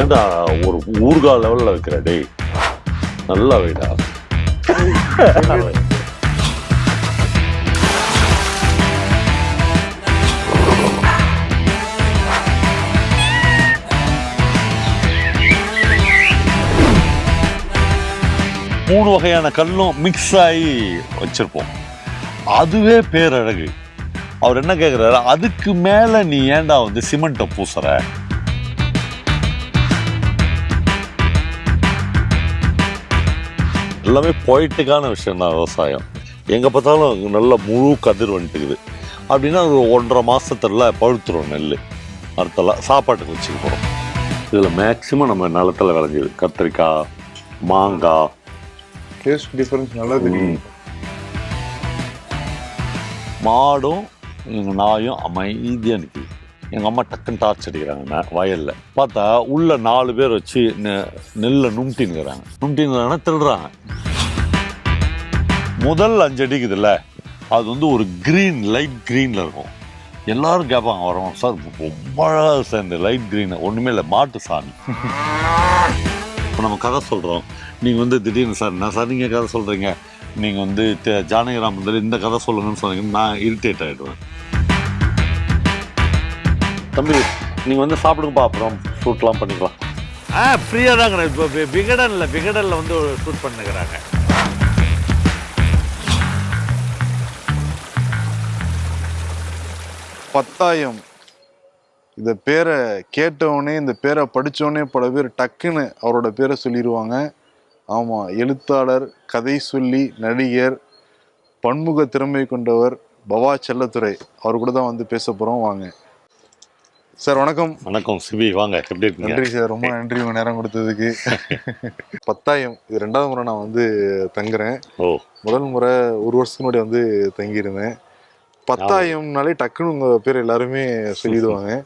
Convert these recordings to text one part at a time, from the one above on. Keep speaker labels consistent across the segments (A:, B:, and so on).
A: ஏண்டா ஏன்டா ஒரு ஊர்கா லெவல்ல வைக்கிற டேய்? நல்லா வைடா. மூணு வகையான கல்லும் மிக்ஸ் ஆகி வச்சிருப்போம். அதுவே பேரழகு. அவர் என்ன கேட்குறாரு அதுக்கு மேலே நீ ஏன்டா வந்து சிமெண்ட்டை பூசுற? எல்லாமே பொய்ட்டுக்கான விஷயம் தான் விவசாயம். எங்க பார்த்தாலும் நல்ல முழு கதிர் வந்துட்டுக்குது. அப்படின்னா ஒரு ஒன்றரை மாசத்துல பழுத்துரும் நெல் அடுத்தலாம் சாப்பாட்டுக்கு வச்சுக்க போறோம். இதுல மேக்சிமம் நம்ம நிலத்துல விளைஞ்சுது. கத்திரிக்காய் மாங்காய்.
B: டேஸ்ட் டிஃபரன்ஸ் நல்லா தெரியும்
A: மாடும் எங்கள் நாயும் அமைதியாக நிற்குது எங்கள் அம்மா டக்குன்னு டார்ச் அடிக்கிறாங்க வயலில். பார்த்தா உள்ள நாலு பேர் வச்சு நெ- நெல்லை நும்ட்டின்னுக்கிறாங்க. நும்ட்டின்னு திருடுறாங்க. முதல் அஞ்சு அடிக்குதுல்ல அது வந்து ஒரு க்ரீன் லைட் க்ரீனில் இருக்கும். எல்லாரும் கேட்பாங்க வரோம் சார் ரொம்ப அழகாக சார் இந்த லைட் க்ரீன் ஒன்றுமே இல்லை மாட்டு சாமி இப்போ நம்ம கதை சொல்கிறோம் நீங்கள் வந்து திடீர்னு சார் என்ன சார் நீங்கள் கதை சொல்கிறீங்க நீங்கள் வந்து ஜானகிராமத்தில் இந்த கதை சொல்லுங்கன்னு சொன்னீங்கன்னா நான் இரிட்டேட் ஆகிடுவேன் தம்பி நீங்கள் வந்து சாப்பிடுங்கப்பா அப்புறம் ஷூட்லாம் பண்ணிக்கலாம்.
C: ஆ ஃப்ரீயாக தாங்க இப்போ விகடனில் விகடனில் வந்து ஷூட் பண்ணுகிறாங்க.
B: பத்தாயம். இந்த பேரை கேட்டவொடனே இந்த பேரை படிச்சோடனே பல பேர் டக்குன்னு அவரோட பேரை சொல்லிடுவாங்க ஆமாம் எழுத்தாளர் கதை சொல்லி நடிகர் பன்முக திறமை கொண்டவர் பவா செல்லத்துறை. அவர் கூட தான் வந்து பேச போகிறோம் வாங்க. சார் வணக்கம்.
A: வணக்கம் சிபி வாங்க எப்படி இருக்கீங்க?
B: நன்றி சார் ரொம்ப நன்றி உங்க நேரம் கொடுத்ததுக்கு. பத்தாயம் இது ரெண்டாவது முறை நான் வந்து தங்குறேன்.
A: ஓ.
B: முதல் முறை ஒரு வருஷத்துக்கு முன்னாடி வந்து தங்கியிருந்தேன். பத்தாயம்னாலே டக்குன்னு உங்க பேர் எல்லாருமே சொல்லிடுவாங்க.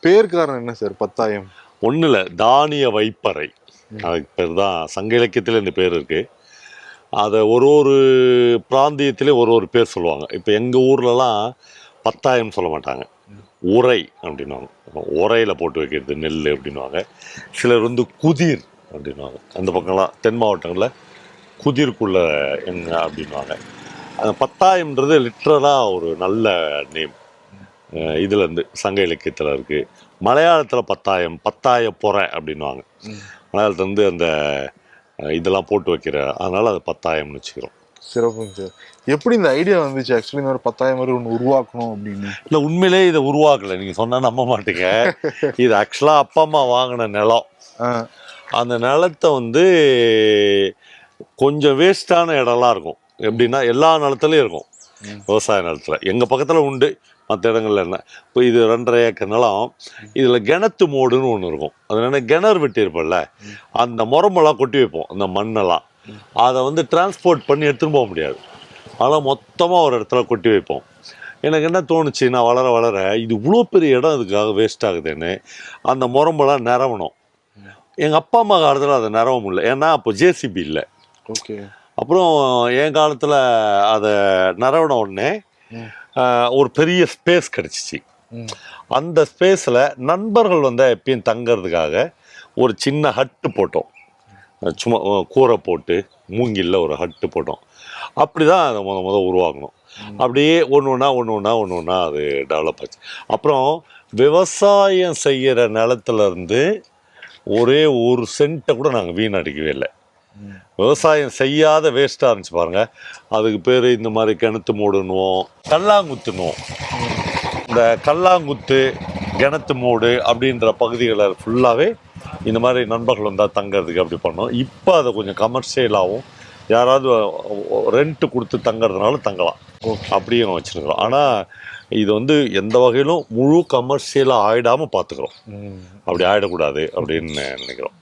B: பேர் காரணம் என்ன சார் பத்தாயம்
A: ஒன்றும் இல்லை தானிய வைப்பறை. அதுக்கு பேர் தான் சங்க இலக்கியத்தில் இந்த பேர் இருக்கு. அதை ஒரு ஒரு பிராந்தியத்திலே ஒரு ஒரு பேர் சொல்லுவாங்க. இப்போ எங்கள் ஊர்லலாம் பத்தாயம் சொல்ல மாட்டாங்க. உரை அப்படின்னுவாங்க. உரையில் போட்டு வைக்கிறது நெல் அப்படின்னுவாங்க. சிலர் வந்து குதிர் அப்படின்னுவாங்க. அந்த பக்கம்லாம் தென் மாவட்டங்களில் குதிர்க்குள்ள எங்க அப்படின்னுவாங்க. அந்த பத்தாயம்ன்றது லிட்ரலாக ஒரு நல்ல நேம் இதுலேருந்து சங்க இலக்கியத்தில் இருக்குது மலையாளத்தில் பத்தாயம் பத்தாய பொறை அப்படின்னுவாங்க. மலையாளத்துல இருந்து அந்த இதெல்லாம் போட்டு வைக்கிற அதனால அது பத்தாயம்னு வச்சுக்கிறோம்.
B: சிறப்புங்க சார். எப்படி இந்த ஐடியா வந்துச்சு? ஆக்சுவலி இந்த மாதிரி பத்தாயம் மாதிரி ஒன்று உருவாக்கணும் அப்படின்னு.
A: இல்லை உண்மையிலே இதை உருவாக்கலை. நீங்கள் சொன்னால் நம்ப மாட்டீங்க. இது ஆக்சுவலாக அப்பா அம்மா வாங்கின நிலம். அந்த நிலத்தை வந்து கொஞ்சம் வேஸ்டான இடம்லாம் இருக்கும். எப்படின்னா எல்லா நிலத்துலையும் இருக்கும். விவசாய நிலத்துல. எங்கள் பக்கத்தில் உண்டு. மற்ற இடங்கள்ல என்ன இப்போ இது ரெண்டரை ஏக்கர் நிலம். இதில் கிணத்து மோடுன்னு ஒன்று இருக்கும். அது என்ன கிணறு வெட்டியிருப்பல்ல அந்த முரமெல்லாம் கொட்டி வைப்போம். அந்த மண்ணெல்லாம். அதை வந்து டிரான்ஸ்போர்ட் பண்ணி எடுத்துன்னு போக முடியாது. அதெல்லாம் மொத்தமாக ஒரு இடத்துல கொட்டி வைப்போம். எனக்கு என்ன தோணுச்சு நான் வளர வளர இது இவ்வளோ பெரிய இடம் இதுக்காக வேஸ்ட் ஆகுதுன்னு அந்த முரம்பெல்லாம் நிறவணும் எங்கள் அப்பா அம்மா காலத்தில் அதை நிறவ முடியல ஏன்னா அப்போ ஜேசிபி இல்லை.
B: ஓகே.
A: அப்புறம் என் காலத்தில் அதை நிறவன உடனே ஒரு பெரிய ஸ்பேஸ் கிடச்சிச்சு. அந்த ஸ்பேஸில் நண்பர்கள் வந்து எப்பயும் தங்கறதுக்காக ஒரு சின்ன ஹட்டு போட்டோம். சும்மா கூரை போட்டு மூங்கில்ல ஒரு ஹட்டு போட்டோம். அப்படி தான் அதை முத முத உருவாக்கணும். அப்படியே ஒன்று ஒன்றா ஒன்று ஒன்றா ஒன்று ஒன்றா அது டெவலப் ஆச்சு. அப்புறம் விவசாயம் செய்கிற நிலத்துல இருந்து ஒரே ஒரு சென்ட்டை கூட நாங்கள் வீணடிக்கவே இல்லை. விவசாயம் செய்யாத வேஸ்ட்டாக இருந்துச்சு பாருங்க. அதுக்கு பேர் இந்த மாதிரி கிணத்து மூடுன்னுவோம் கல்லாங்குத்துனுவோம். இந்த கல்லாங்குத்து கிணத்து மூடு அப்படின்ற பகுதிகளை ஃபுல்லாகவே இந்த மாதிரி நண்பர்கள் வந்தால் தங்கறதுக்கு அப்படி பண்ணோம். இப்போ அதை கொஞ்சம் கமர்ஷியலாகவும் யாராவது ரெண்ட் கொடுத்து தங்கறதுனால தங்கலாம். அப்படியும் வச்சுருக்கிறோம். ஆனால் இது வந்து எந்த வகையிலும் முழு கமர்ஷியலாக ஆயிடாமல் பார்த்துக்கிறோம். அப்படி ஆயிடக்கூடாது அப்படின்னு நினைக்கிறோம்.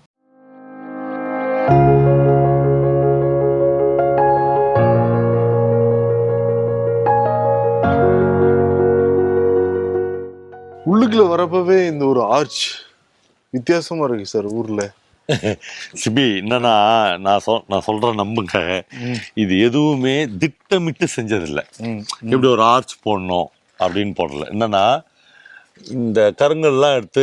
B: உள்ளுக்குள்ள வரப்பவே இந்த ஒரு ஆர்ச் வித்தியாசமா இருக்கு சார் ஊர்ல.
A: சிபி என்னன்னா நான் சொல் நான் சொல்கிறேன் நம்புங்க. இது எதுவுமே திட்டமிட்டு செஞ்சதில்லை. இப்படி ஒரு ஆர்ச் போடணும் அப்படின்னு போடல. என்னன்னா இந்த கருங்கல்லாம் எடுத்து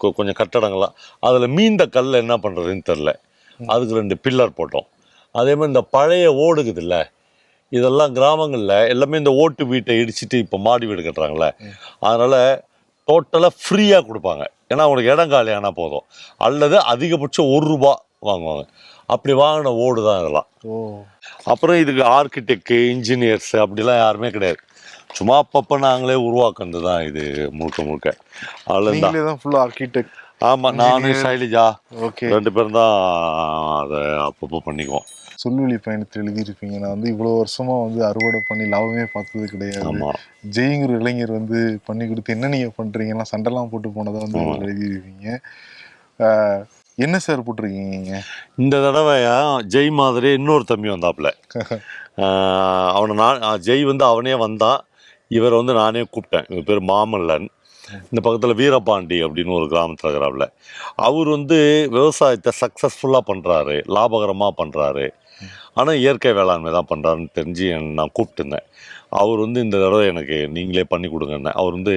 A: கொஞ்சம் கட்டடங்கள்லாம் அதில் மீந்த கல்ல என்ன பண்ணுறதுன்னு தெரில அதுக்கு ரெண்டு பில்லர் போட்டோம். அதே மாதிரி இந்த பழைய ஓடுகுதுல்ல இதெல்லாம் கிராமங்களில் எல்லாமே இந்த ஓட்டு வீட்டை இடிச்சிட்டு இப்போ மாடி வீடு கட்டுறாங்கல்ல. அதனால் டோட்டலாக ஃப்ரீயாக கொடுப்பாங்க. ஏன்னா அவனுக்கு இடம் காலி ஆனால் போதும். அல்லது அதிகபட்சம் ஒரு ரூபா வாங்குவாங்க. அப்படி வாங்கின ஓடு தான் இதெல்லாம். அப்புறம் இதுக்கு ஆர்கிடெக்ட் இன்ஜினியர்ஸ் அப்படிலாம் யாருமே கிடையாது. சும்மா அப்பப்போ நாங்களே உருவாக்குனது தான் இது முழுக்க முழுக்க. அதில் தான்
B: நீங்களே தான் ஃபுல்லா ஆர்கிடெக்ட்
A: ஆமாம் நானும் சைலஜா
B: ஓகே
A: ரெண்டு பேரும் தான் அதை அப்பப்போ பண்ணிக்குவோம்.
B: சொல்வழி பயணத்தில் எழுதியிருப்பீங்க. நான் வந்து இவ்வளோ வருஷமா வந்து அறுவடை பண்ணி லாபமே பார்த்தது கிடையாது. ஜெயிங்கிற இளைஞர் வந்து பண்ணி கொடுத்து என்ன நீங்க பண்றீங்கலாம் சண்டைலாம் போட்டு போனதை வந்து எழுதியிருப்பீங்க. என்ன சார் போட்டிருக்கீங்க
A: இந்த தடவை ஜெய் மாதிரி இன்னொரு தம்பி வந்தாப்புல. அவனை நான் ஜெய் வந்து அவனே வந்தான் இவர் வந்து நானே கூப்பிட்டேன். இவர் பேர் மாமல்லன். இந்த பக்கத்தில் வீரபாண்டி அப்படின்னு ஒரு கிராமத்தில் இருக்கிறாப்புல. அவர் வந்து விவசாயத்தை சக்ஸஸ்ஃபுல்லாக பண்ணுறாரு லாபகரமாக பண்ணுறாரு ஆனால் இயற்கை வேளாண்மை தான் பண்ணுறாருன்னு தெரிஞ்சு நான் கூப்பிட்டுருந்தேன். அவர் வந்து இந்த தடவை எனக்கு நீங்களே பண்ணி கொடுங்கன்னு. அவர் வந்து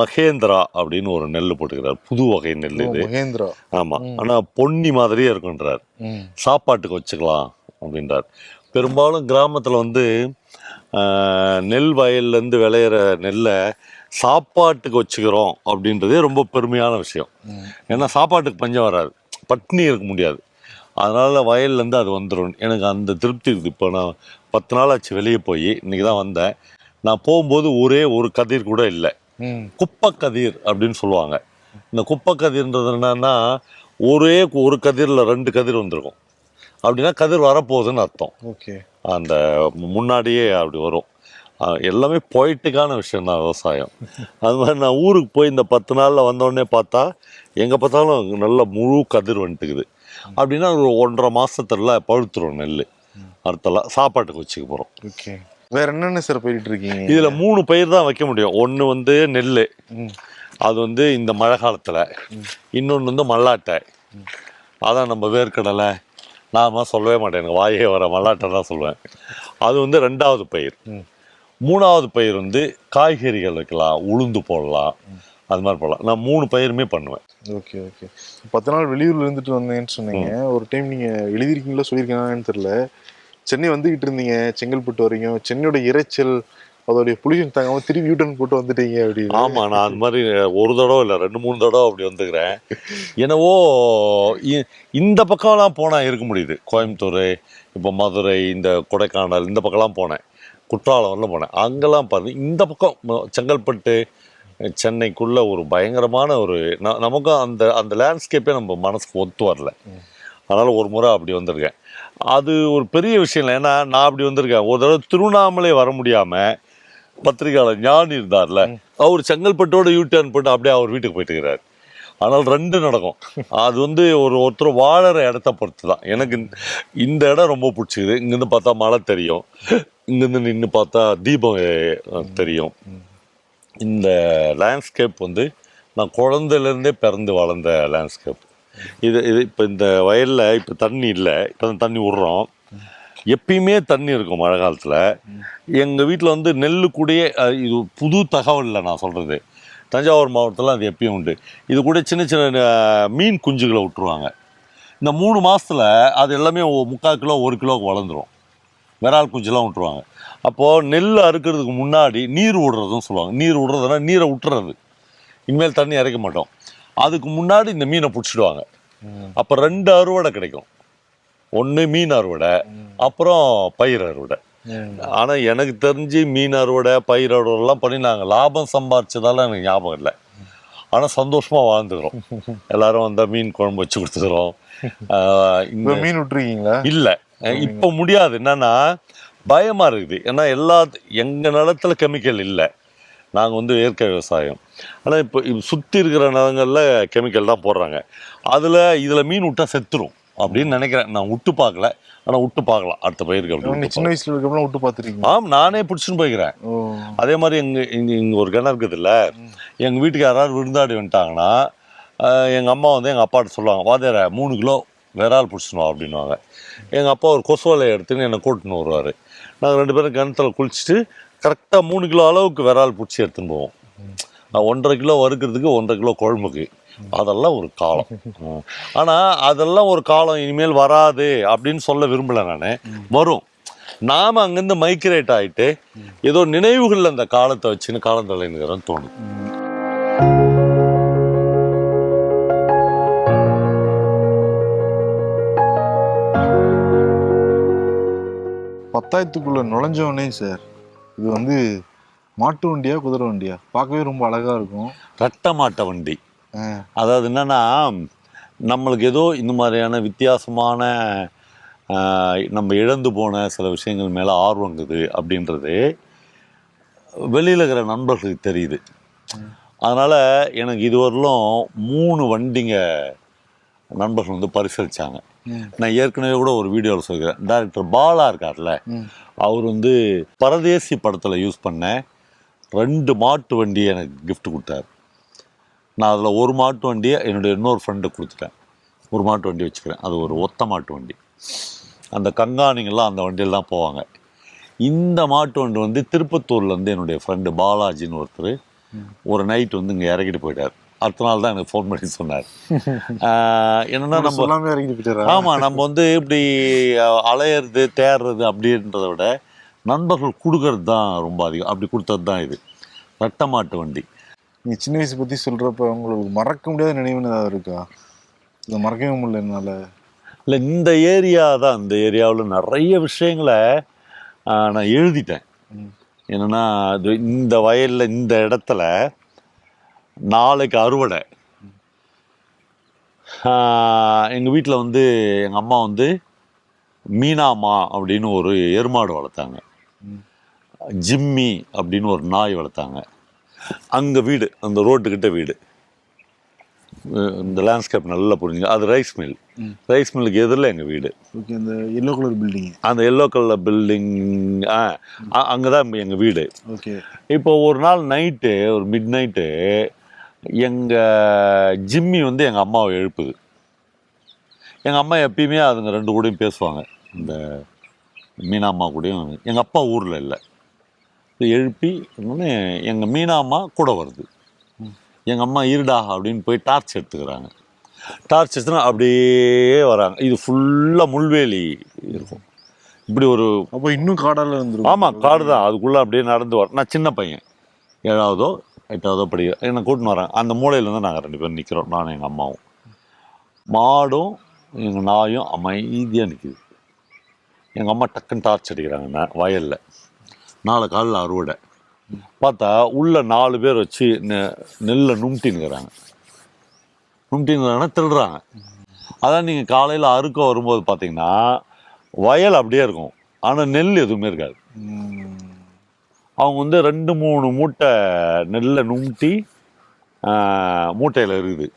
A: மகேந்திரா அப்படின்னு ஒரு நெல் போட்டுக்கிறார். புது வகை நெல் இது.
B: மகேந்திரா.
A: ஆமாம் ஆனால் பொன்னி மாதிரியே இருக்குன்றார். சாப்பாட்டுக்கு வச்சுக்கலாம் அப்படின்றார். பெரும்பாலும் கிராமத்தில் வந்து நெல் வயல்லேருந்து விளையிற நெல்லை சாப்பாட்டுக்கு வச்சுக்கிறோம் அப்படின்றதே ரொம்ப பெருமையான விஷயம். ஏன்னா சாப்பாட்டுக்கு பஞ்சம் வராது. பட்னி இருக்க முடியாது. அதனால் வயல்லேருந்து அது வந்துடும் எனக்கு அந்த திருப்தி இருக்குது. இப்போ நான் பத்து நாள் ஆச்சு வெளியே போய். இன்றைக்கி தான் வந்தேன். நான் போகும்போது ஒரே ஒரு கதிர் கூட இல்லை. குப்பை கதிர் அப்படின்னு சொல்லுவாங்க. இந்த குப்பை கதிர்ன்றது என்னன்னா ஒரே ஒரு கதிரில் ரெண்டு கதிர் வந்திருக்கும். அப்படின்னா கதிர் வரப்போகுதுன்னு அர்த்தம்.
B: ஓகே.
A: அந்த முன்னாடியே அப்படி வரும். எல்லாமே பொய்ட்டுக்கான விஷயம் தான் விவசாயம். அது மாதிரி நான் ஊருக்கு போய் இந்த பத்து நாளில் வந்தோடனே பார்த்தா எங்கே பார்த்தாலும் நல்ல முழு கதிர் வந்துட்டுக்குது. அப்படின்னா ஒரு ஒன்றரை மாசத்துல பழுத்துரும் நெல் அறுத்தலாம் சாப்பாட்டுக்கு வச்சுக்க போகிறோம்
B: ஓகே. வேற என்னென்ன சார் போயிட்டு இருக்கீங்க?
A: இதில் மூணு பயிர் தான் வைக்க முடியும். ஒன்று வந்து நெல் அது வந்து இந்த மழை காலத்தில். இன்னொன்று வந்து மல்லாட்டை. அதான் நம்ம வேர்க்கடலை. நான் சொல்லவே மாட்டேன். எனக்கு வாயே வர மல்லாட்டை தான் சொல்லுவேன். அது வந்து ரெண்டாவது பயிர். மூணாவது பயிர் வந்து காய்கறிகள் வைக்கலாம் உளுந்து போடலாம். அது மாதிரி போடலாம். நான் மூணு பயிருமே பண்ணுவேன்.
B: Okay okay. பத்து நாள் வெளியூர்ல இருந்துட்டு வந்தேன்னு சொன்னீங்க. ஒரு டைம் நீங்க எழுதிருக்கீங்களா சொல்லியிருக்கீங்களான்னு தெரியல. சென்னை வந்துகிட்டு இருந்தீங்க செங்கல்பட்டு வரைக்கும் சென்னையோட இரைச்சல் அதோடைய புளியும் தாங்காம திரும்பி யூட்டன் போட்டு வந்துட்டீங்க அப்படின்னு.
A: ஆமாம் நான் அது மாதிரி ஒரு தடவை இல்லை ரெண்டு மூணு தடவை அப்படி வந்துக்கிறேன் என்னவோ இந்த பக்கம்லாம் போனால் இருக்க முடியுது. கோயம்புத்தூர் இப்போ மதுரை இந்த கொடைக்கானல் இந்த பக்கம்லாம் போனேன். குற்றாலம் வரலாம் போனேன். அங்கெல்லாம் பாருங்க இந்த பக்கம் செங்கல்பட்டு சென்னைக்குள்ள ஒரு பயங்கரமான ஒரு ந- நமக்கும் அந்த அந்த லேண்ட்ஸ்கேப்பே நம்ம மனசுக்கு ஒத்து வரல. அதனால் ஒரு முறை அப்படி வந்திருக்கேன். அது ஒரு பெரிய விஷயம் இல்லை. ஏன்னா நான் அப்படி வந்திருக்கேன். ஒரு தடவை திருவண்ணாமலை வர முடியாமல் பத்திரிகையாளர் ஞானி இருந்தார்ல அவர் செங்கல்பட்டோட யூ டர்ன் போட்டு அப்படியே அவர் வீட்டுக்கு போயிட்டு இருக்கிறார். ஆனால் ரெண்டு நடக்கும். அது வந்து ஒரு ஒருத்தர் வாழற இடத்த பொறுத்து தான் எனக்கு இந்த- இடம் ரொம்ப பிடிச்சிது. இங்கேருந்து பார்த்தா மழை தெரியும். இங்கேருந்து நின்று பார்த்தா தீபம் தெரியும். இந்த லேண்ட்ஸ்கேப் வந்து நான் குழந்தையிலேருந்தே பிறந்து வளர்ந்த லேண்ட்ஸ்கேப் இது இது இப்போ இந்த வயலில் இப்போ தண்ணி இல்லை. இப்போ தண்ணி விட்றோம். எப்பயுமே தண்ணி இருக்கும் மழை காலத்தில். எங்கள் வீட்டில் வந்து நெல்லு கூடயே இது புது தகவல் இல்லை நான் சொல்கிறது தஞ்சாவூர் மாவட்டத்தில் அது எப்பயும் உண்டு. இது கூட சின்ன சின்ன மீன் குஞ்சுகளை விட்டுருவாங்க. இந்த மூணு மாசத்துல அது எல்லாமே முக்கால் கிலோ ஒரு கிலோவுக்கு வளர்ந்துரும். விரால் குஞ்செல்லாம் விட்டுருவாங்க. அப்போது நெல் அறுக்கிறதுக்கு முன்னாடி நீர் விடுறதுன்னு சொல்லுவாங்க. நீர் விடுறதுனா நீரை விட்டுறது. இனிமேல் தண்ணி இறைக்க மாட்டோம். அதுக்கு முன்னாடி இந்த மீனை பிடிச்சிடுவாங்க. அப்போ ரெண்டு அறுவடை கிடைக்கும். ஒன்று மீன் அறுவடை அப்புறம் பயிர் அறுவடை. ஆனால் எனக்கு தெரிஞ்சு மீன் அறுவடை பயிர் அறுவடைலாம் பண்ணி நாங்கள் லாபம் சம்பாரிச்சதால எனக்கு ஞாபகம் இல்லை. ஆனால் சந்தோஷமாக வாழ்ந்துக்கிறோம். எல்லாரும் வந்தால் மீன் குழம்பு வச்சு கொடுத்துக்கிறோம். இந்த
B: மீன் விட்டுருக்கீங்களா?
A: இல்லை. இப்போ முடியாது. என்னன்னா பயமா இருக்குது. ஏன்னா எல்லா எங்க நிலத்துல கெமிக்கல் இல்லை. நாங்க வந்து இயற்கை விவசாயம். ஆனா இப்போ சுத்தி இருக்கிற நிலங்கள்ல கெமிக்கல் தான் போடுறாங்க. அதுல இதுல மீன் விட்டா செத்துரும். அப்படின்னு நினைக்கிறேன். நான் விட்டு பார்க்கல. ஆனா விட்டு பார்க்கலாம். அடுத்த பயிருக்கு அப்படி
B: நீ
A: விட்டு
B: சின்ன வயசுல இருக்கப்பலாம் விட்டு பாத்துருக்கீங்க
A: ஆம் நானே பிடிச்சின்னு போய்க்கிறேன். அதே மாதிரி எங்க இங்க இங்க ஒரு கிணறு இருக்குதுல்ல எங்க வீட்டுக்கு யாராவது விருந்தாடி வந்துட்டாங்கன்னா ஆஹ் எங்க அம்மா வந்து எங்க அப்பாட்ட சொல்லுவாங்க வாதேர மூணு கிலோ விரால் பிடிச்சினோம் அப்படின்னுவாங்க. எங்க அப்பா ஒரு கொசுவலையை எடுத்துன்னு என்னை கூட்டின்னு வருவார். நாங்கள் ரெண்டு பேரும் கிணத்துல குளிச்சுட்டு கரெக்டாக மூணு கிலோ அளவுக்கு விரால் பிடிச்சி எடுத்துன்னு போவோம். அஹ் ஒன்றரை கிலோ வறுக்கிறதுக்கு ஒன்றரை கிலோ குழம்புக்கு. அதெல்லாம் ஒரு காலம். ம். ஆனா அதெல்லாம் ஒரு காலம் இனிமேல் வராது அப்படின்னு சொல்ல விரும்பல நான். வரும். நாம அங்கிருந்து மைக்ரேட் ஆயிட்டு ஏதோ நினைவுகள் அந்த காலத்தை வச்சுன்னு காலம் தலைனுங்கிறன்னு தோணுது
B: பத்தாயிரத்துக்குள்ள நுழைஞ்சவனே சார். இது வந்து மாட்டு வண்டியா குதிரை வண்டியா? பார்க்கவே ரொம்ப அழகா இருக்கும்.
A: ரெட்ட மாட்ட வண்டி. அதாவது என்னன்னா நம்மளுக்கு ஏதோ இந்த மாதிரியான வித்தியாசமான நம்ம இழந்து போன சில விஷயங்கள் மேலே ஆர்வங்குது அப்படின்றது வெளியில் இருக்கிற நண்பர்களுக்கு தெரியுது. அதனால் எனக்கு இதுவரையிலும் மூணு வண்டிங்க நண்பர்கள் வந்து பரிசளிச்சாங்க.
B: ம்.
A: நான் ஏற்கனவே கூட ஒரு வீடியோவில் சொல்கிறேன் டைரக்டர் பாலா இருக்கார்ல. அவர் வந்து பரதேசி படத்தில் யூஸ் பண்ண ரெண்டு மாட்டு வண்டி எனக்கு gift கொடுத்தாரு. நான் அதில் ஒரு மாட்டு வண்டியை என்னுடைய இன்னொரு ஃப்ரெண்டு கொடுத்துட்டேன். ஒரு மாட்டு வண்டி வச்சுக்கிறேன். அது ஒரு ஒத்த மாட்டு வண்டி. அந்த கங்காணிங்கெல்லாம் அந்த வண்டியில் தான் போவாங்க. இந்த மாட்டு வண்டி வந்து திருப்பத்தூர்லேருந்து என்னுடைய ஃப்ரெண்டு பாலாஜின்னு ஒருத்தர் ஒரு நைட் வந்து இங்கே இறக்கிட்டு போயிட்டார். அடுத்த நாள் தான் எனக்கு ஃபோன் பண்ணி சொன்னார். என்னன்னா நம்ம
B: சொல்லாமே இறங்கிட்டு போயிட்டாரா?
A: ஆமா நம்ம வந்து இப்படி அலையிறது தேடுறது அப்படின்றத விட நண்பர்கள் கொடுக்கறது தான் ரொம்ப அதிகம். அப்படி கொடுத்தது தான் இது. ரெட்டை மாட்டு வண்டி.
B: நீங்க சின்ன வயசு பத்தி சொல்றப்ப உங்களுக்கு மறக்க முடியாத நினைவுன்னு ஏதாவது இருக்கா? இதை மறக்கவே முடியல என்னால.
A: இல்லை இந்த ஏரியா தான். இந்த ஏரியாவில் நிறைய விஷயங்களை நான் எழுதிட்டேன். என்னன்னா அது இந்த வயலில் இந்த இடத்துல நாளைக்கு அறுவடை. எங்கள் வீட்டில் வந்து எங்கள் அம்மா வந்து மீனாமா அப்படின்னு ஒரு எருமாடு வளர்த்தாங்க. ஜிம்மி அப்படின்னு ஒரு நாய் வளர்த்தாங்க. அங்கே வீடு அந்த ரோட்டுக்கிட்ட வீடு. இந்த லேண்ட்ஸ்கேப் நல்லா புரிஞ்சுங்க. அது ரைஸ் மில். ரைஸ் மில்லுக்கு எதிரில் எங்கள் வீடு.
B: ஓகே அந்த எல்லோ கலர் பில்டிங்
A: அந்த எல்லோ கலர் பில்டிங் அங்கே தான் எங்கள் வீடு.
B: ஓகே.
A: இப்போ ஒரு நாள் நைட்டு ஒரு மிட் நைட்டு எங்கள் ஜிம்மி வந்து எங்கள் அம்மாவை எழுப்புது. எங்கள் அம்மா எப்பயுமே அதுங்க ரெண்டு கூடயும் பேசுவாங்க. இந்த மீனா அம்மா கூடயும். எங்கள் அப்பா ஊரில் இல்லை. எழுப்பி இன்னொன்று எங்கள் மீனா அம்மா கூட வருது. எங்கள் அம்மா இருடா அப்படின்னு போய் டார்ச் எடுத்துக்கிறாங்க. டார்ச் எடுத்துனா அப்படியே வராங்க. இது ஃபுல்லாக முள்வேலி இருக்கும். இப்படி ஒரு
B: அப்போ இன்னும் காடால இருந்துரும்.
A: ஆமாம் காடு தான் அதுக்குள்ளே அப்படியே நடந்து வர நான் சின்ன பையன். ஏழாவதோ எட்டாவதோ படிக்கிறேன் என்னை கூட்டின்னு வரேன் அந்த மூலையிலேருந்து நாங்கள் ரெண்டு பேரும் நிற்கிறோம் நானும் எங்கள் அம்மாவும். மாடும் எங்கள் நாயும் அமைதியாக நிற்குது எங்கள் அம்மா டக்குன்னு டார்ச் அடிக்கிறாங்க ந- வயல்ல. நாளை காலில் அறுவடை. பார்த்தா உள்ள நாலு பேர் வச்சு நெ- நெல்லை நும்ட்டின்னுக்கிறாங்க. நும்ட்டின்னுக்கிறாங்கன்னா திருடுறாங்க அதான் நீங்கள் காலையில் அறுக்க வரும்போது பார்த்தீங்கன்னா வயல் அப்படியே இருக்கும். ஆனால் நெல் எதுவுமே இருக்காது. அவங்க வந்து ரெண்டு மூணு மூட்டை நெல்லை நும்ட்டி மூட்டையில் இருக்குது.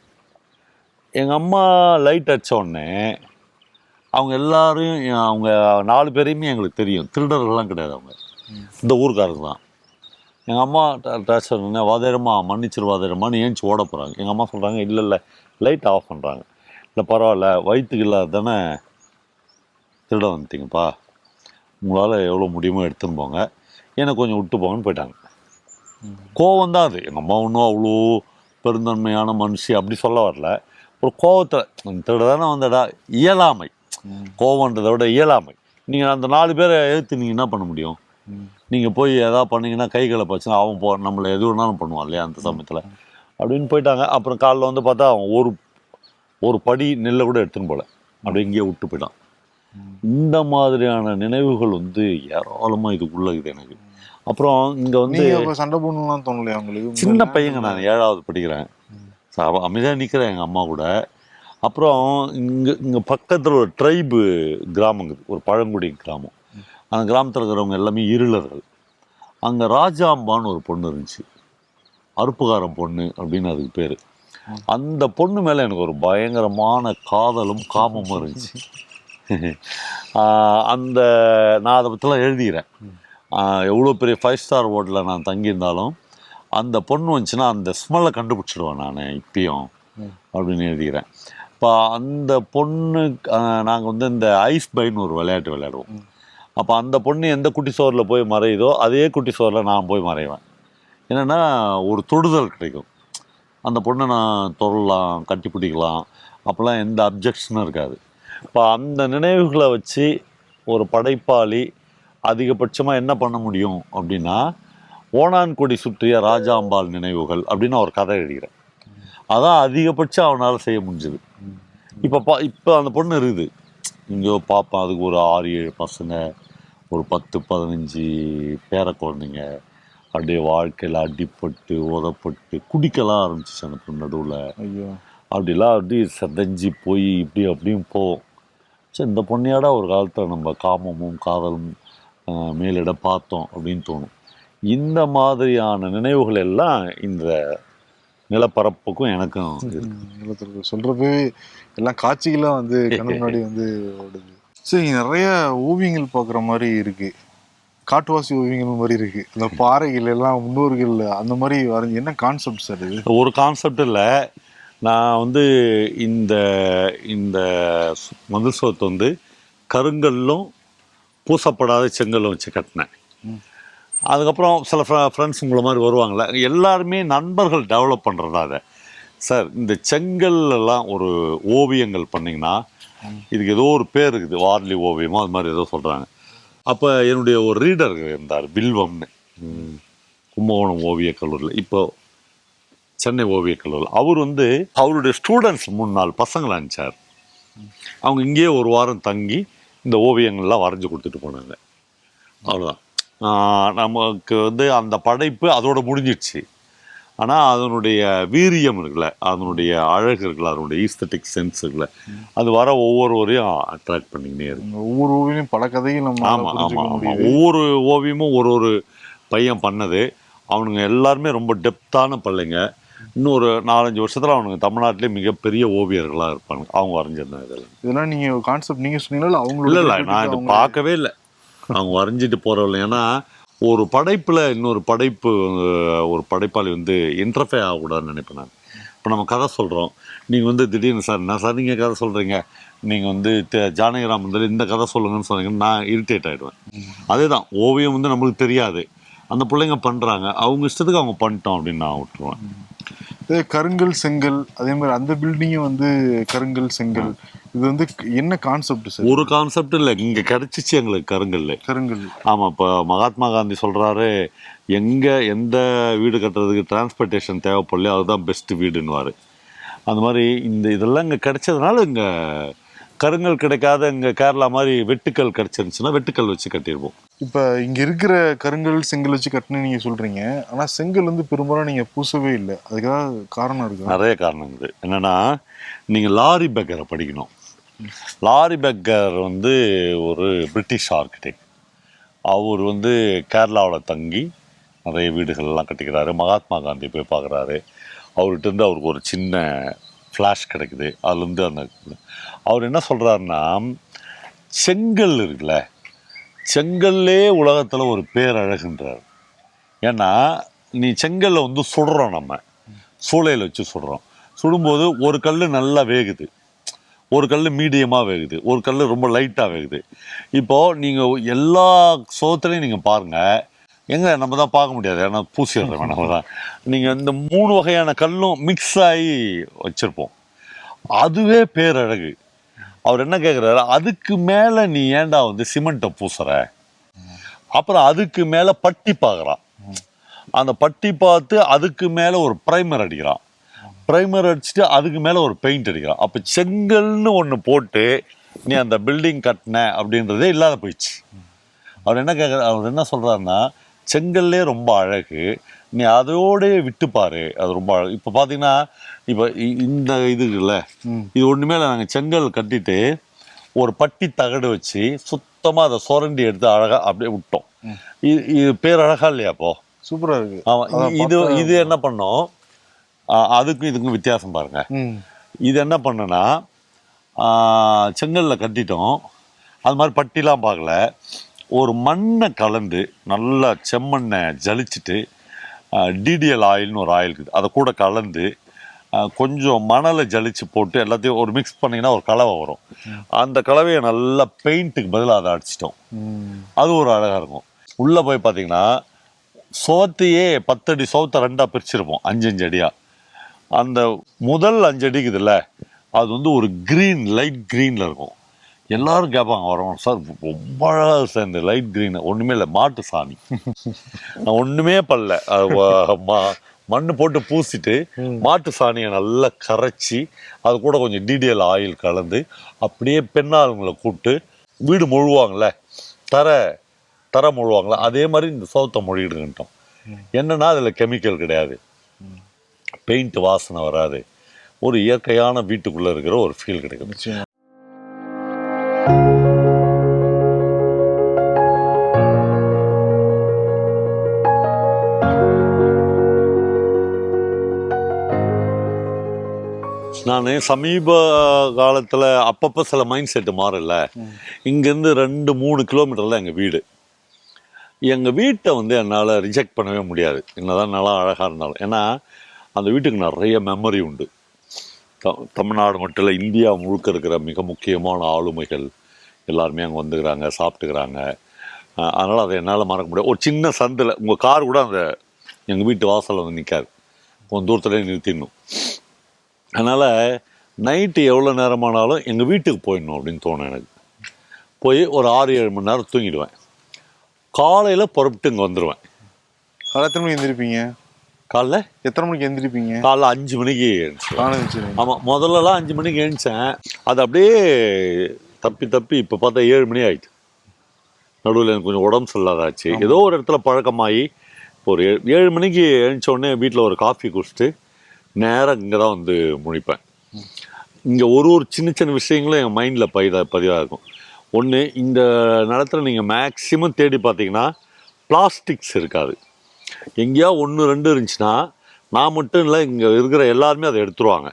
A: எங்கள் அம்மா லைட் அடிச்ச உடனே அவங்க எல்லாரையும் அவங்க நாலு பேரையுமே எங்களுக்கு தெரியும். திருடர்கள்லாம் கிடையாது அவங்க. இந்த ஊருக்காரங்க தான். எங்கள் அம்மா டச் உடனே வாதேரமா மன்னிச்சிரு வாதேரமான்னு ஏஞ்சி ஓட போகிறாங்க எங்கள் அம்மா சொல்கிறாங்க இல்லை இல்லை லைட் ஆஃப் பண்ணுறாங்க இல்லை பரவாயில்ல வயிற்றுக்கு இல்லாத தானே திருட வந்துட்டீங்கப்பா. உங்களால் எவ்வளோ முடியுமோ எடுத்துன்னு போங்க. என்னை கொஞ்சம் விட்டு போங்கன்னு போயிட்டாங்க. கோவம் தான் அது. எங்கள் அம்மா ஒன்றும் அவ்வளோ பெருந்தன்மையான மனுஷி அப்படி சொல்ல வரல. ஒரு கோவத்தில் திருட தானே வந்தடா. இயலாமை. கோவன்றதை விட இயலாமை. நீங்கள் அந்த நாலு பேரை எழுத்து நீங்கள் என்ன பண்ண முடியும். நீங்கள் போய் எதாவது பண்ணீங்கன்னா கைகளை பச்சுன்னா அவன் போ நம்மளை எது வேணாலும் பண்ணுவான் இல்லையா அந்த சமயத்தில். அப்படின்னு போயிட்டாங்க. அப்புறம் காலைல வந்து பார்த்தா அவன் ஒரு ஒரு படி நெல்லை கூட எடுத்துன்னு போல. அப்படியே இங்கேயே விட்டு போயிட்டான். இந்த மாதிரியான நினைவுகள் வந்து ஏராளமாக இதுக்குள்ள இருக்குது எனக்கு. அப்புறம் இங்கே வந்து
B: சண்டை போடணும்லாம் தோணலையா உங்களுக்கு?
A: சின்ன பையங்க நான் ஏழாவது படிக்கிறேன். அமைதியாக நிற்கிறேன் எங்கள் அம்மா கூட. அப்புறம் இங்கே இங்கே பக்கத்தில் ஒரு ட்ரைபு கிராமங்குது ஒரு பழங்குடி கிராமம். அந்த கிராமத்தில் இருக்கிறவங்க எல்லாமே இருளர்கள். அங்கே ராஜாம்பான்னு ஒரு பொண்ணு இருந்துச்சு. அருப்புகாரம் பொண்ணு அப்படின்னு அதுக்கு பேர். அந்த பொண்ணு மேலே எனக்கு ஒரு பயங்கரமான காதலும் காமமும் இருந்துச்சு. அந்த நான் அதை பற்றிலாம் எழுதிக்கிறேன். எவ்வளோ பெரிய ஃபைவ் ஸ்டார் ஹோட்டலில் நான் தங்கியிருந்தாலும் அந்த பொண்ணு வந்துச்சுன்னா அந்த ஸ்மெல்லை கண்டுபிடிச்சிடுவேன் நான் இப்பயும் அப்படின்னு எழுதிக்கிறேன். இப்போ அந்த பொண்ணு நாங்கள் வந்து இந்த ஐஸ் பைன்னு ஒரு விளையாட்டு விளையாடுவோம். அப்போ அந்த பொண்ணு எந்த குட்டி சோறில் போய் மறையுதோ அதே குட்டி சோறில் நான் போய் மறைவேன். என்னென்னா ஒரு தொடுதல் கிடைக்கும். அந்த பொண்ணை நான் தொடலாம் கட்டி பிடிக்கலாம். அப்போல்லாம் எந்த அப்ஜெக்ஷனும் இருக்காது. இப்போ அந்த நினைவுகளை வச்சு ஒரு படைப்பாளி அதிகபட்சமாக என்ன பண்ண முடியும் அப்படின்னா ஓணான்கொடி சுற்றிய ராஜாம்பாள் நினைவுகள் அப்படின்னு ஒரு கதை எழுதுகிறேன். அதான் அதிகபட்சம் அவனால் செய்ய முடிஞ்சது. இப்போ பா இப்போ அந்த பொண்ணு இருக்குது. இங்கேயோ பார்ப்பேன் அதுக்கு ஒரு ஆறு ஏழு பசங்க ஒரு பத்து பதினஞ்சு பேர குழந்தைங்க. அப்படியே வாழ்க்கையில் அடிப்பட்டு உதப்பட்டு குடிக்கலாம் ஆரம்பிச்சிச்சு அந்த நடுவில்.
B: ஐயோ.
A: அப்படிலாம் அப்படியே செதஞ்சு போய் இப்படி அப்படியும் போவோம் சரி இந்த பொண்ணையாடா ஒரு காலத்தில் நம்ம காமமும் காதலும் மேலிட பார்த்தோம் அப்படின்னு தோணும். இந்த மாதிரியான நினைவுகள் எல்லாம் இந்த நிலப்பரப்புக்கும் எனக்கும் இருக்கு.
B: சொல்றப்பவே எல்லாம் காட்சிகளாக வந்து கண்ணு முன்னாடி வந்து ஓடுது. சரி நிறைய ஓவியங்கள் பார்க்குற மாதிரி இருக்கு. காட்டுவாசி ஓவியங்கள் மாதிரி இருக்கு. இந்த பாறைகள் எல்லாம் முன்னோர்கள் அந்த மாதிரி வரைஞ்சி என்ன கான்செப்ட் சார் இது?
A: ஒரு கான்செப்ட் இல்லை. நான் வந்து இந்த இந்த மதில் சுவத்தை வந்து கருங்கல்லும் பூசப்படாத செங்கல்லும் வச்சு கட்டினேன். அதுக்கப்புறம் சில ஃப்ரெண்ட்ஸ் உங்களை மாதிரி வருவாங்கள்ல எல்லாருமே நண்பர்கள் டெவலப் பண்ணுறதா அதை. சார் இந்த செங்கல்லாம் ஒரு ஓவியங்கள் பண்ணிங்கன்னா இதுக்கு ஏதோ ஒரு பேர் இருக்குது வார்லி ஓவியமோ அது மாதிரி ஏதோ சொல்கிறாங்க அப்போ என்னுடைய ஒரு ரீடர் இருந்தார் பில்வம்னு. கும்பகோணம் ஓவியக் கல்லூரியில். இப்போ சென்னை ஓவியக் கல்லூரியில். அவர் வந்து அவருடைய ஸ்டூடெண்ட்ஸ் மூணு நாலு பசங்களை அனுப்பிச்சார். அவங்க இங்கேயே ஒரு வாரம் தங்கி இந்த ஓவியங்கள்லாம் வரைஞ்சி கொடுத்துட்டு போனாங்க. அவ்வளோதான் நமக்கு வந்து அந்த படைப்பு அதோட முடிஞ்சிடுச்சு. ஆனால் அதனுடைய வீரியம் இருக்குல்ல அதனுடைய அழகு இருக்குல்ல அதனுடைய ஈஸ்தட்டிக் சென்ஸ் இருக்குல்ல அது வர ஒவ்வொருவரையும் அட்ராக்ட் பண்ணிக்கினே இருக்கு.
B: ஒவ்வொரு ஓவியம் பல கதையும் நம்ம
A: ஆமாம் ஆமாம் ஆமாம் ஒவ்வொரு ஓவியமும் ஒரு ஒரு பையன் பண்ணது. அவனுங்க எல்லாருமே ரொம்ப டெப்த்தான பிள்ளைங்க. இன்னொரு நாலஞ்சு வருஷத்தில் அவனுங்க தமிழ்நாட்டிலே மிகப்பெரிய ஓவியர்களாக இருப்பாங்க அவங்க வரைஞ்சிருந்தாங்க இதெல்லாம்.
B: இதெல்லாம் நீங்க கான்செப்ட் நீங்க சொன்னீங்களா இல்ல அவங்களோட
A: இல்லை இல்லை நான் இது பார்க்கவே இல்லை. அவங்க வரைஞ்சிட்டு போகிறவங்க ஏன்னா ஒரு படைப்பில் இன்னொரு படைப்பு ஒரு படைப்பாளி வந்து இன்டர்ஃபே ஆகக்கூடாதுன்னு நினைப்பேன் நான். இப்போ நம்ம கதை சொல்கிறோம் நீங்கள் வந்து திடீர்னு சார் என்ன சார் நீங்கள் கதை சொல்கிறீங்க நீங்கள் வந்து ஜானகிராம் வந்து இந்த கதை சொல்லுங்கன்னு சொன்னீங்கன்னா நான் இரிட்டேட் ஆகிடுவேன் அதே தான் ஓவியம் வந்து நம்மளுக்கு தெரியாது. அந்த பிள்ளைங்க பண்ணுறாங்க அவங்க இஷ்டத்துக்கு அவங்க பண்ணிட்டோம் அப்படின்னு நான் விட்டுருவேன்.
B: கருங்கல் செங்கல் அதே மாதிரி அந்த பில்டிங்கும் வந்து கருங்கல் செங்கல். இது வந்து என்ன கான்செப்ட் சார்
A: ஒரு கான்செப்ட் இல்லை. இங்கே கிடச்சிச்சு எங்களுக்கு கருங்கல்ல.
B: கருங்கல்
A: ஆமாம் இப்போ மகாத்மா காந்தி சொல்கிறாரு எங்கே எந்த வீடு கட்டுறதுக்கு டிரான்ஸ்போர்ட்டேஷன் தேவைப்படலையோ அதுதான் பெஸ்ட்டு வீடுன்னுவார். அந்த மாதிரி இந்த இதெல்லாம் இங்கே கிடைச்சதுனால இங்கே கருங்கல் கிடைக்காத இங்கே கேரளா மாதிரி வெட்டுக்கல் கிடச்சிருந்துச்சுன்னா வெட்டுக்கல் வச்சு கட்டியிருப்போம்
B: இப்ப இங்க இருக்கிற கருங்கல் செங்கல் வச்சு கட்டினு நீங்க சொல்றீங்க. ஆனா செங்கல் வந்து பெரும்பாலும் நீங்க பூசவே இல்லை. அதுக்கு ஏதாவது காரணம் இருக்கு?
A: நிறைய காரணம் இருக்குது. என்னென்னா நீங்கள் லாரி பெக்கரை படிக்கணும். லாரி பெக்கர் வந்து ஒரு பிரிட்டிஷ் ஆர்கிடெக்ட் அவர் வந்து கேரளாவில் தங்கி நிறைய வீடுகள்லாம் கட்டிக்கிறாரு. மகாத்மா காந்தி போய் பார்க்குறாரு. அவர்கிட்டருந்து அவருக்கு ஒரு சின்ன ஃப்ளாஷ் கிடைக்குது. அதுலேருந்து அந்த அவர் என்ன சொல்கிறாருன்னா செங்கல் இருக்குல்ல செங்கல்லே உலகத்தில் ஒரு பேரழகுன்றார். ஏன்னா நீ செங்கல்ல வந்து சுடுறோம் நம்ம. சூளையில் வச்சு சுடுறோம். சுடும்போது ஒரு கல் நல்லா வேகுது. ஒரு கல் மீடியமாக வேகுது ஒரு கல் ரொம்ப லைட்டாக வேகுது. இப்போது நீங்கள் எல்லா சோத்துலையும் நீங்கள் பாருங்கள் எங்கே நம்ம தான் பார்க்க முடியாது ஏன்னா பூசிடுறோம் நம்ம தான் நீங்கள் இந்த மூணு வகையான கல்லும் மிக்ஸ் ஆகி வச்சுருப்போம். அதுவே பேரழகு. அவர் என்ன கேட்குறாரு அதுக்கு மேலே நீ ஏன்டா வந்து சிமெண்ட்டை பூசுற? அப்புறம் அதுக்கு மேலே பட்டி பார்க்குறான் அந்த பட்டி பார்த்து அதுக்கு மேலே ஒரு ப்ரைமர் அடிக்கிறான். ப்ரைமர் அடிச்சுட்டு அதுக்கு மேலே ஒரு பெயிண்ட் அடிக்கிறான் அப்போ செங்கல்னு ஒன்று போட்டு நீ அந்த பில்டிங் கட்டின அப்படின்றதே இல்லாத போயிடுச்சு. அவர் என்ன கேட்குற அவர் என்ன சொல்கிறாருன்னா செங்கல்லே ரொம்ப அழகு. நீ அதோடயே விட்டுப்பாரு அது ரொம்ப அழகு. இப்போ பார்த்தீங்கன்னா இப்போ இந்த இது இருக்குல்ல. இது ஒன்றுமே இல்லை. நாங்கள் செங்கல் கட்டிட்டு ஒரு பட்டி தகடு வச்சு சுத்தமாக அதை சுரண்டி எடுத்து அழகாக அப்படியே விட்டோம். இது இது பேர் அழகா இல்லையா அப்போ?
B: சூப்பரா இருக்கு.
A: ஆமாம் இது இது என்ன பண்ணோம்? அதுக்கும் இதுக்கும் வித்தியாசம் பாருங்க. இது என்ன பண்ணுன்னா செங்கல்ல கட்டிட்டோம். அது மாதிரி பட்டிலாம் பார்க்கல. ஒரு மண்ணை கலந்து நல்லா செம்மண்ணை ஜலிச்சுட்டு டிடிஎல் ஆயில்னு ஒரு ஆயில் இருக்குது. அதை கூட கலந்து கொஞ்சம் மணலை ஜலிச்சு போட்டு எல்லாத்தையும் ஒரு மிக்ஸ் பண்ணிங்கன்னா ஒரு கலவை வரும். அந்த கலவையை நல்லா பெயிண்ட்டுக்கு பதிலாக அதை அடிச்சிட்டோம். அது ஒரு அழகாக இருக்கும். உள்ளே போய் பார்த்தீங்கன்னா சோத்தையே பத்தடி சோத்தை ரெண்டாக பிரிச்சிருப்போம். அஞ்சு அஞ்சு அடியாக அந்த முதல் அஞ்சு அடிக்குதுல்ல அது வந்து ஒரு க்ரீன் லைட் க்ரீனில் இருக்கும். எல்லாரும் கேட்பாங்க வரோம் சார் ரொம்ப அழகாக சார் இந்த லைட் க்ரீன் ஒன்றுமே இல்லை மாட்டு சாணி. நான் ஒன்றுமே பண்ணல. அது வ- ம- மண்ணு போட்டு பூசிட்டு மாட்டு சாணியை நல்லா கரைச்சி அது கூட கொஞ்சம் டிடிஎல் ஆயில் கலந்து அப்படியே பெண்ணாளுங்களை கூப்பிட்டு வீடு மொழுவாங்கள்ல தர தர மொழுவாங்களே அதே மாதிரி இந்த சோத்தை மொழிடுங்கட்டோம் என்னன்னா அதில் கெமிக்கல் கிடையாது. பெயிண்ட் வாசனை வராது. ஒரு இயற்கையான வீட்டுக்குள்ளே இருக்கிற ஒரு ஃபீல் கிடைக்கும். நான் சமீப காலத்தில் அப்பப்போ சில மைண்ட் செட்டு மாறல இங்கேருந்து ரெண்டு மூணு கிலோமீட்டரில் எங்கள் வீடு. எங்கள் வீட்டை வந்து என்னால் ரிஜெக்ட் பண்ணவே முடியாது. என்னதான் நல்லா அழகாக இருந்தாலும். ஏன்னா அந்த வீட்டுக்கு நிறைய மெமரி உண்டு. த தமிழ்நாடு மட்டும் இல்லை இந்தியா முழுக்க இருக்கிற மிக முக்கியமான ஆளுமைகள் எல்லாருமே அங்கே வந்துக்கிறாங்க சாப்பிட்டுக்கிறாங்க. அதனால் அதை என்னால் மறக்க முடியாது. ஒரு சின்ன சந்தில் உங்கள் கார் கூட அந்த எங்கள் வீட்டு வாசலில் வந்து நிற்காது கொஞ்சம் தூரத்துலேயே நிறுத்திடணும். அதனால் நைட்டு எவ்வளோ நேரமானாலும் எங்கள் வீட்டுக்கு போயிடணும் அப்படின்னு தோணும் எனக்கு. போய் ஒரு ஆறு ஏழு மணி நேரம் தூங்கிடுவேன். காலையில் புறப்பட்டு இங்கே வந்துடுவேன்
B: காலை எத்தனை
A: காலைல?
B: எத்தனை மணிக்கு எந்திரிப்பீங்க?
A: காலைல அஞ்சு மணிக்கு எழுந்துச்சு
B: நானும் எந்திரிச்சிருவேன்.
A: ஆமாம் முதல்லலாம் அஞ்சு மணிக்கு எழுந்தேன் அது அப்படியே தப்பி தப்பி இப்போ பார்த்தா ஏழு மணி ஆயிடுச்சு நடுவில் எனக்கு கொஞ்சம் உடம்பு சரியில்லாதாச்சு. ஏதோ ஒரு இடத்துல பழக்கமாகி இப்போ ஒரு ஏழு ஏழு மணிக்கு எழுந்த உடனே வீட்டில் ஒரு காஃபி குடிச்சிட்டு நேராக இங்கே தான் வந்து முழிப்பேன். இங்கே ஒரு ஒரு சின்ன சின்ன விஷயங்களும் என் மைண்டில் பதிவாக பதிவாக இருக்கும். ஒன்று இந்த நிலத்துல நீங்கள் மேக்ஸிமம் தேடி பார்த்தீங்கன்னா பிளாஸ்டிக்ஸ் இருக்காது. எங்கேயா ஒன்று ரெண்டு இருந்துச்சுன்னா நான் மட்டும் இல்லை இங்கே இருக்கிற எல்லாருமே அதை எடுத்துருவாங்க.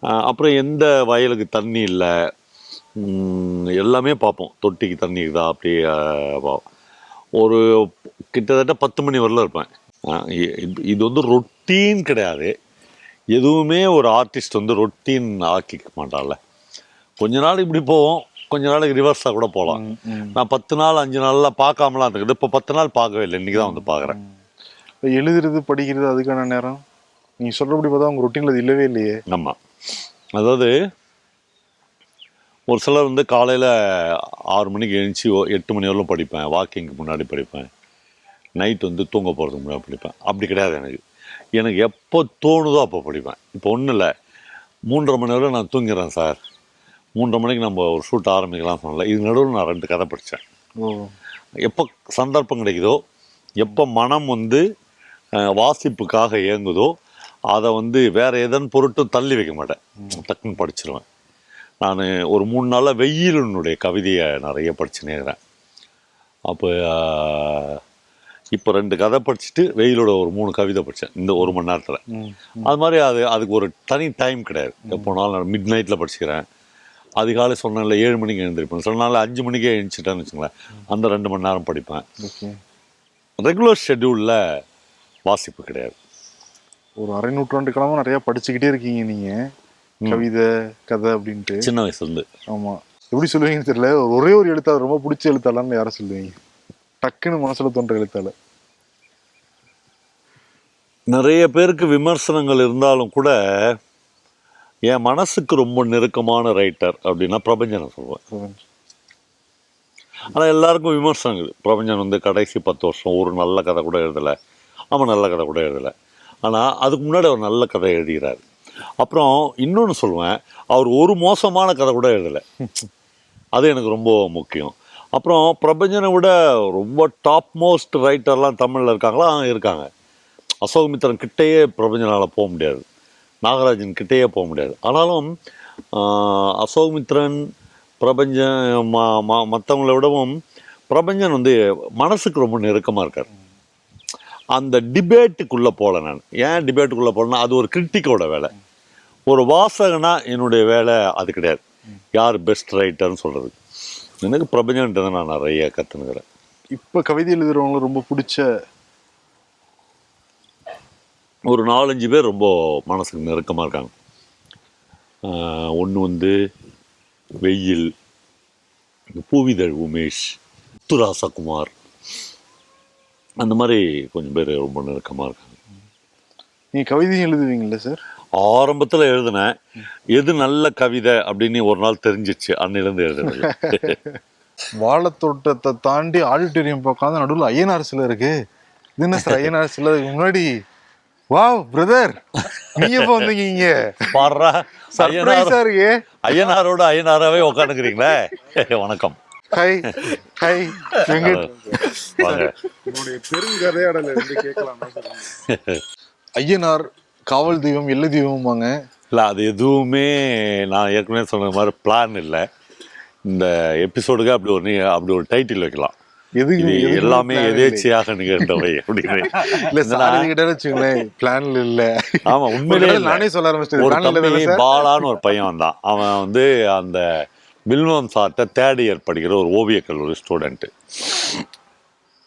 A: அப்புறம் எந்த வயலுக்கு தண்ணி இல்லை எல்லாமே பார்ப்போம். தொட்டிக்கு தண்ணி இருக்குதா பா- ஒரு கிட்டத்தட்ட பத்து மணி வரல இருப்பேன். இது- வந்து ரொட்டீன் கிடையாது. எதுவுமே ஒரு ஆர்டிஸ்ட் வந்து ரொட்டீன் ஆக்கிக்க மாட்டான்ல கொஞ்ச நாள் இப்படி போவோம் கொஞ்ச நாளைக்கு ரிவர்ஸாக கூட போகலாம். நான் பத்து நாள் அஞ்சு நாள்லாம் பார்க்காமலாம் இருக்குது இப்போ பத்து நாள் பார்க்கவே இல்லை. இன்றைக்கி தான் வந்து பார்க்குறேன்.
B: எழுதுறது படிக்கிறது அதுக்கான நேரம்? நீங்க சொல்றபடி பார்த்தா உங்க ரொட்டீன்ல அது இல்லவே இல்லையே.
A: ஆமாம் அதாவது ஒரு சிலர் வந்து காலையில் ஆறு மணிக்கு எழுந்துச்சி எட்டு மணி வரலும் படிப்பேன் வாக்கிங்க்கு முன்னாடி படிப்பேன். நைட் வந்து தூங்க போகிறதுக்கு முன்னாடி படிப்பேன். அப்படி கிடையாது எனக்கு. எனக்கு எப்போ தோணுதோ அப்போ படிப்பேன். இப்போ ஒன்றும் இல்லை. மூன்றரை மணி வரை நான் தூங்கிடுறேன் சார். மூன்றரை மணிக்கு நம்ம ஒரு ஷூட் ஆரம்பிக்கலாம் சொன்னல இது நடுவில் நான் ரெண்டு கதை படித்தேன் எப்போ சந்தர்ப்பம் கிடைக்குதோ எப்போ மனம் வந்து வாசிப்புக்காக இயங்குதோ அதை வந்து வேற எதன் பொருட்டும் தள்ளி வைக்க மாட்டேன். டக்குன்னு படிச்சிருவேன். நான் ஒரு மூணு நாளில் வெயிலினுடைய கவிதையை நிறைய படிச்சுனே இருக்கிறேன். அப்போ இப்போ ரெண்டு கதை படிச்சுட்டு வெயிலோட ஒரு மூணு கவிதை படித்தேன் இந்த ஒரு மணி நேரத்தில். அது மாதிரி அது அதுக்கு ஒரு தனி டைம் கிடையாது. எப்போனாலும் நான் மிட் நைட்டில் படிச்சுக்கிறேன். அதிகாலை சொன்னேன்ல ஏழு மணிக்கு எழுந்திருப்பேன். சில நாள் அஞ்சு மணிக்கே எழுந்துச்சிட்டேன்னு வச்சுங்களேன். அந்த ரெண்டு மணி நேரம் படிப்பேன். ரெகுலர் ஷெட்யூலில் வாசிப்பு கிடையாது.
B: ஒரு அரை நூற்றாண்டு காலமா நிறைய படிச்சுக்கிட்டே இருக்கீங்க நீங்க. கவிதை கதை அப்படின்ட்டு.
A: சின்ன வயசுலேருந்து.
B: ஆமா. எப்படி சொல்லுவீங்கன்னு தெரியல. ஒரே ஒரு எழுத்தாளர் ரொம்ப பிடிச்ச எழுத்தாளர்னு யாரை சொல்லுவீங்க? டக்குன்னு மனசுல தோன்ற எழுத்தாளர்.
A: நிறைய பேருக்கு விமர்சனங்கள் இருந்தாலும் கூட என் மனசுக்கு ரொம்ப நெருக்கமான ரைட்டர் அப்படின்னா பிரபஞ்சனை சொல்லுவேன். ஆனால் எல்லாருக்கும் விமர்சனம் இருக்குது பிரபஞ்சன் வந்து கடைசி பத்து வருஷம் ஒரு நல்ல கதை கூட எழுதலை. அவன் நல்ல கதை கூட எழுதலை. ஆனால் அதுக்கு முன்னாடி அவர் நல்ல கதை எழுதுகிறார். அப்புறம் இன்னொன்று சொல்லுவேன் அவர் ஒரு மோசமான கதை கூட எழுதலை. அது எனக்கு ரொம்ப முக்கியம். அப்புறம் பிரபஞ்சனை விட ரொம்ப டாப் மோஸ்ட் ரைட்டர்லாம் தமிழில் இருக்காங்களா? இருக்காங்க. அசோகமித்திரன் கிட்டேயே பிரபஞ்சனால் போக முடியாது. நாகராஜன் கிட்டேயே போக முடியாது. ஆனாலும் ஆஹ், அசோகமித்திரன் பிரபஞ்சன் மற்றவங்கள விடவும் பிரபஞ்சன் வந்து மனசுக்கு ரொம்ப நெருக்கமாக இருக்கார். அந்த டிபேட்டுக்குள்ளே போகல நான். ஏன் டிபேட்டுக்குள்ளே போகலன்னா அது ஒரு கிரிட்டிக்கோட வேலை. ஒரு வாசகனா என்னுடைய வேலை அது கிடையாது. யார் பெஸ்ட் ரைட்டர்னு சொல்கிறது எனக்கு பிரபஞ்சன்ட்டு தான் நான் நிறைய கற்றுனுக்கிறேன்
B: இப்ப கவிதை எழுதுறவங்களுக்கு ரொம்ப பிடிச்ச
A: ஒரு நாலஞ்சு பேர் ரொம்ப மனசுக்கு நெருக்கமாக இருக்காங்க. ஒன்று வந்து வெயில் பூவிதழ் உமேஷ் துராசகுமார் அந்த மாதிரி கொஞ்சம் பேர் ரொம்ப நெருக்கமாக இருக்காங்க.
B: நீங்க கவிதையும் எழுதுவீங்கல்ல சார்
A: ஆரம்பத்தில் எழுதினேன். எது நல்ல கவிதை அப்படின்னு ஒரு நாள் தெரிஞ்சிச்சு அன்னிலேருந்து எழுதுனது
B: வாழைத்தோட்டத்தை தாண்டி ஆடிட்டோரியம் பார்க்காத நடுவில் ஐயனார் சிலை இருக்கு. இது என்ன சார் ஐயனார் சிலை? முன்னாடி வாவ் பிரதர் நீங்க எப்போ வந்தீங்க
A: பாடுறா
B: சர்ப்ரைஸா இருக்கு.
A: ஐயனாரோட ஐயனாராவே உட்காந்துக்கிறீங்களே வணக்கம்.
B: ஹை ஹை வெங்கட்
A: வாங்க
D: உன்னுடைய பெருங்கதையாடல இருந்து கேட்கலாம்
B: ஐயனார் காவல் தெய்வம் எல்லை தெய்வமாங்க
A: இல்லை அது எதுவுமே நான் ஏற்கனவே சொன்ன மாதிரி பிளான் இல்லை. இந்த எபிசோடுக்கு அப்படி ஒரு நீ- அப்படி ஒரு டைட்டில் வைக்கலாம்.
B: எதுக்கு எதுக்குமே
A: எல்லாமே. எதேச்சியாக நிகழ்ந்தவை அப்படின்னு
B: இல்ல சார் கிட்ட வச்சுங்களேன் பிளான்ல இல்ல.
A: ஆமா
B: ஒரு
A: உண்மையிலே
B: தடவை
A: இல்ல.
B: நானே சொல்ல ஆரம்பிச்சிட்டேன்.
A: ஒரு பாலான்னு ஒரு பையன் வந்தான். அவன் வந்து அந்த வில்வம் சார்ட்ட தேர்ட் இயர் படிக்கிற ஒரு ஓவியக் கல்லூரி ஸ்டூடெண்ட்டு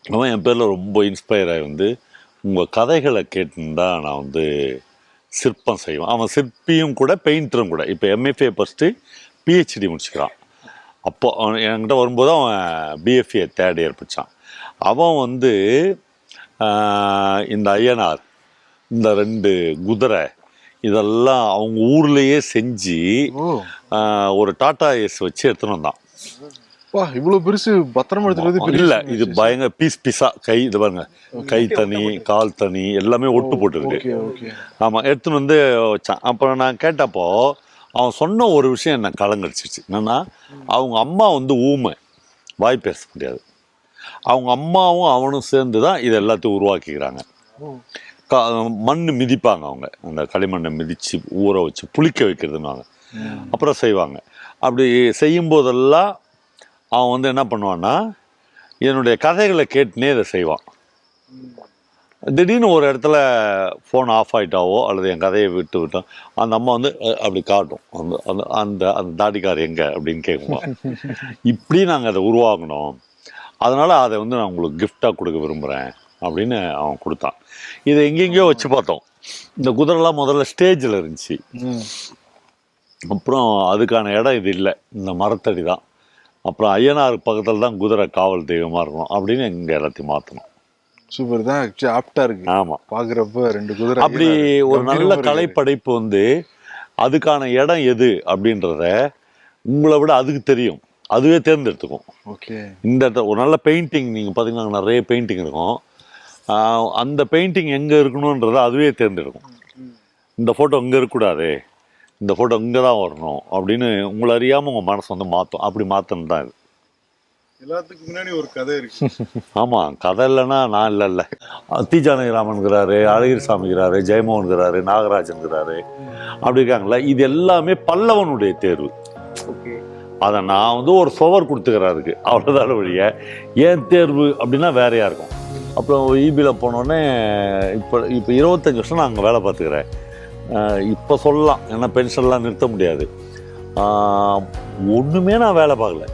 A: அவன் என் பேரில் ரொம்ப இன்ஸ்பயர் ஆகி வந்து உங்கள் கதைகளை கேட்டுருந்தா நான் வந்து சிற்பம் செய்வேன். அவன் சிற்பியும் கூட பெயிண்டரும் கூட. இப்போ எம்எஃப்ஏ ஃபஸ்ட்டு பிஹெச்டி முடிச்சுக்கிறான். அப்போ அவன் என்கிட்ட வரும்போது அவன் பிஎஃப்ஏ தேர்ட் இயர் படித்தான் அவன் வந்து இந்த ஐயனார் இந்த ரெண்டு குதிரை இதெல்லாம் அவங்க ஊர்லேயே செஞ்சு ஒரு டாடா ஏஸ் வச்சு எடுத்துன்னு வந்தான்.
B: வா இவ்வளவு பெருசு பத்திரமா பெரிய
A: இல்ல இது. பயங்கர பீஸ் பீஸா கை இது பாருங்க. கை தனி கால் தனி எல்லாமே ஒட்டு போட்டுருக்கு
B: ஓகே ஓகே.
A: ஆமா எடுத்துன்னு வந்து வச்சான். அப்புறம் நான் கேட்டப்போ அவன் சொன்ன ஒரு விஷயம் என்ன கலங்கடிச்சிச்சு என்னன்னா அவங்க அம்மா வந்து ஊமை. வாய் பேச முடியாது. அவங்க அம்மாவும் அவனும் சேர்ந்து தான் இது எல்லாத்தையும் உருவாக்கிக்கிறாங்க. க மண் மிதிப்பாங்க அவங்க. அந்த களிமண்ணை மிதித்து ஊற வச்சு புளிக்க வைக்கிறதுனாங்க அப்புறம் செய்வாங்க. அப்படி செய்யும் போதெல்லாம் அவன் வந்து என்ன பண்ணுவான்னா என்னுடைய கதைகளை கேட்டுனே இதை செய்வான். திடீர்னு ஒரு இடத்துல ஃபோன் ஆஃப் ஆயிட்டாவோ அல்லது என் கதையை விட்டு விட்டோம் அந்த அம்மா வந்து அப்படி காட்டும். அந்த அந்த அந்த அந்த தாடிக்கார் எங்கே? அப்படின்னு கேட்குமா. இப்படி நாங்கள் அதை உருவாக்கணும். அதனால் அதை வந்து நான் உங்களுக்கு கிஃப்டாக கொடுக்க விரும்புகிறேன் அப்படின்னு அவன் கொடுத்தான். இதை எங்கெங்கேயோ வச்சு பார்த்தோம். இந்த குதிரைலாம் முதல்ல ஸ்டேஜில் இருந்துச்சு. அப்புறம் அதுக்கான இடம் இது இல்லை. இந்த மரத்தடி தான். அப்புறம் ஐயனார் பக்கத்தில் தான் குதிரை காவல் தெய்வமாக இருக்கணும் அப்படின்னு இங்கே எல்லாத்தையும் மாற்றணும்
B: சூப்பர் தான். ஆப்டா இருக்கு.
A: ஆமாம்
B: பாக்குறப்ப ரெண்டு குதிரை
A: அப்படி ஒரு நல்ல. கலைப்படைப்பு வந்து அதுக்கான இடம் எது அப்படின்றத உங்களை விட அதுக்கு தெரியும். அதுவே தேர்ந்தெடுத்துக்கும்.
B: ஓகே
A: இந்த இடத்துல ஒரு நல்ல பெயிண்டிங் நீங்கள் பார்த்தீங்கன்னா நிறைய பெயிண்டிங் இருக்கும். அந்த பெயிண்டிங் எங்கே இருக்கணுன்றதை அதுவே தேர்ந்தெடுக்கும். இந்த ஃபோட்டோ இங்கே இருக்கக்கூடாது இந்த ஃபோட்டோ இங்கே தான் வரணும் அப்படின்னு உங்களை அறியாமல் உங்கள் மனசு வந்து மாற்றும் அப்படி மாற்றணும் தான் இது.
D: எல்லாத்துக்கும் முன்னாடி ஒரு கதை இருக்கு.
A: ஆமாம் கதை இல்லைன்னா நான் இல்லை இல்லை. தீஜானகிராமன்கிறாரு அழகிரிசாமிங்கிறாரு ஜெயமோகன்கிறாரு நாகராஜன்கிறாரு அப்படி இருக்காங்களா இது எல்லாமே பல்லவனுடைய தேர்வு. அதை நான் வந்து ஒரு சுவர் கொடுத்துக்கிறேன் அதுக்கு. அவ்வளோதான் வழிய ஏன் தேர்வு அப்படின்னா வேறையாக இருக்கும். அப்புறம் ஈபியில் போனோடனே இப்போ இப்போ இருபத்தஞ்சி வருஷம் நான் அங்கே வேலை பார்த்துக்கிறேன். இப்போ சொல்லலாம் ஏன்னா பென்ஷன்லாம் நிறுத்த முடியாது. ஒன்றுமே நான் வேலை பார்க்கல.